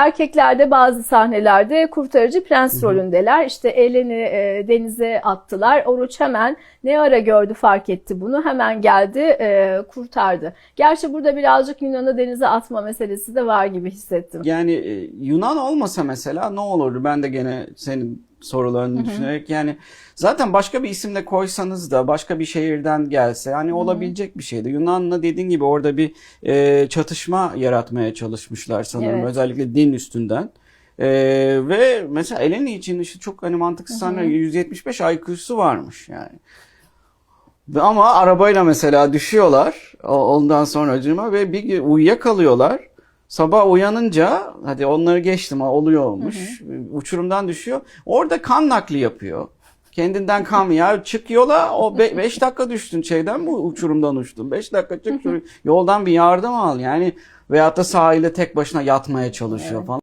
Erkekler de bazı sahnelerde kurtarıcı prens rolündeler. İşte Eleni e, denize attılar. Oruç hemen ne ara gördü fark etti bunu. Hemen geldi e, kurtardı. Gerçi burada birazcık Yunan'ı denize atma meselesi de var gibi hissettim. Yani e, Yunan olmasa mesela ne olurdu? Ben de gene senin sorularını düşünerek yani zaten başka bir isimle koysanız da başka bir şehirden gelse yani olabilecek bir şeydi. Yunan'la dediğin gibi orada bir e, çatışma yaratmaya çalışmışlar sanırım Evet. özellikle din üstünden. E, ve mesela Eleni için işte çok hani mantıksız sahne 175 IQ'su varmış yani. Ama arabayla mesela düşüyorlar ondan sonra acıma ve bir uyuyakalıyorlar. Sabah uyanınca hadi onları geçtim ha, oluyormuş. Uçurumdan düşüyor. Orada kan nakli yapıyor. Kendinden kan ya çık yola o 5 dakika düştün şeyden bu uçurumdan uçtun. 5 dakika çık yoldan bir yardım al yani veyahut da sahilde tek başına yatmaya çalışıyor falan.